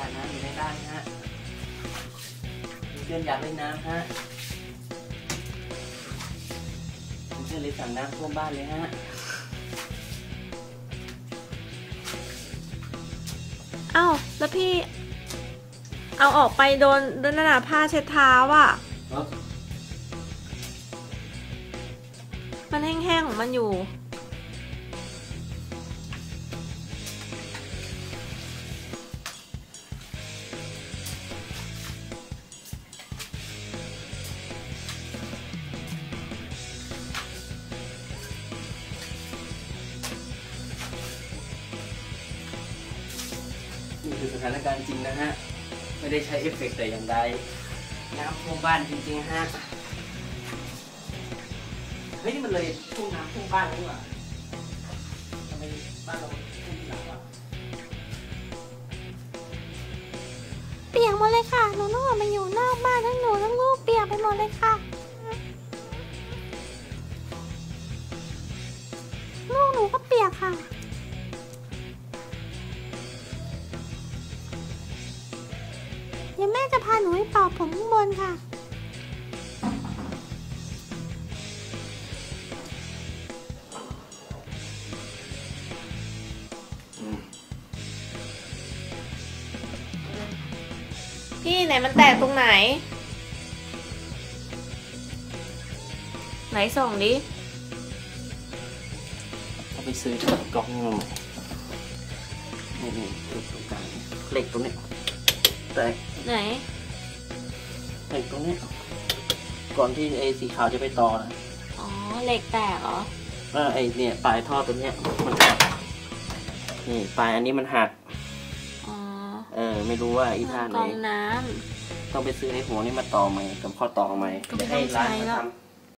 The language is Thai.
ระน้ำอยู่ในบ้านฮะเพื่อนอยากเล่นน้ำฮะเพื่อนเลยสั่งน้ำท่วมบ้านเลยฮะเอ้าแล้วพี่ เอาออกไปโดนโดนหนาผ้าเช็ดเท้าอะ มันแห้งๆของมันอยู่ คือสถานการณ์จริงนะฮะ ไม่ได้ใช้เอฟเฟกต์แต่อย่างใด น้ำท่วมบ้านจริงๆฮะ เฮ้ยนี่มันเลยท่วมน้ำท่วมบ้านแล้วนี่หว่าทำไมบ้านเราท่วมทีหลังวะเปียกหมดเลยค่ะ หนูต้องออกมาอยู่นอกบ้านทั้งหนูทั้งลูกเปียกไปหมดเลยค่ะ ดี๋ยวแม่จะพาหนูไปเป่าผมข้างบนค่ะอืมพี่ไหนมันแตกตรงไหน ไหนส่องดิเอาไปซื้อกล่องนี่มาใหม่นี่นี่ตรงกลางเหล็กตรงเนี้ยแตก ไหน เหล็กตรงเนี้ยก่อนที่ไอ้สีขาวจะไปต่อนะอ๋อ เหล็กแตกเหรอเออไอ้เนี่ยปลายท่อตัวเนี้ยมันหักนี่ปลายอันนี้มันหัก อ๋อเออ ไม่รู้ว่าอีท่าไหกนรองน้ต้องไปซื้อไอ้หัวนี่มาต่อใหม่กับข้อต่อใหม่ก็ไม่จะให้ต้องร้านใช้มาแล้ว ทำ